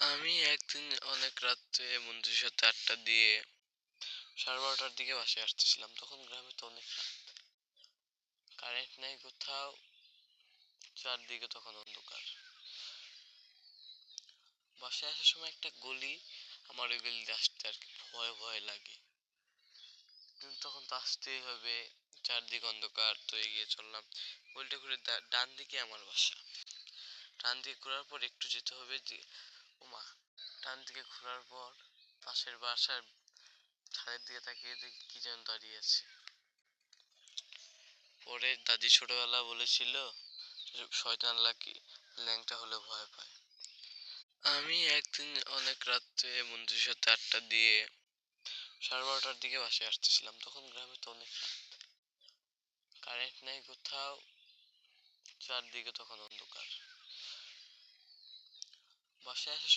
আমি একদিন অনেক রাত্রে বন্ধুদের সাথে আড্ডা দিয়ে সাড়ে বারোটার দিকে বাসায় আসতেছিলাম। তখন গ্রামে তো অনেক রাত। কারেন্ট নাই কোথাও। চারদিকে তখন অন্ধকার। বাসায় আসার সময় একটা গলি, আমার ওই গলিতে আসতে আর কি ভয় ভয় লাগে। কিন্তু তখন তো আসতেই হবে। চারদিক অন্ধকার, তো এগিয়ে চললাম। গলিটা ঘুরে ডান দিকে আমার বাসা। ডান দিকে ঘোরার পর একটু যেতে হবে যে ডান দিকে ঘোরার পর পাশের বাসার ছাদের দিকে তাকিয়ে দেখি কি যেন দাঁড়িয়ে আছে। পরে দাদি ছোটবেলা বলেছিল শয়তান লাকি ল্যাংটা হলে ভয় পায়। আমি একদিন অনেক রাত্রে বন্ধুদের সাথে আটটা দিয়ে সাড়ে বারোটার দিকে বাসায় আসতেছিলাম। তখন গ্রামে তো অনেক রাত। কারেন্ট নাই কোথাও। চারদিকে তখন অন্ধকার। বাসায় আসার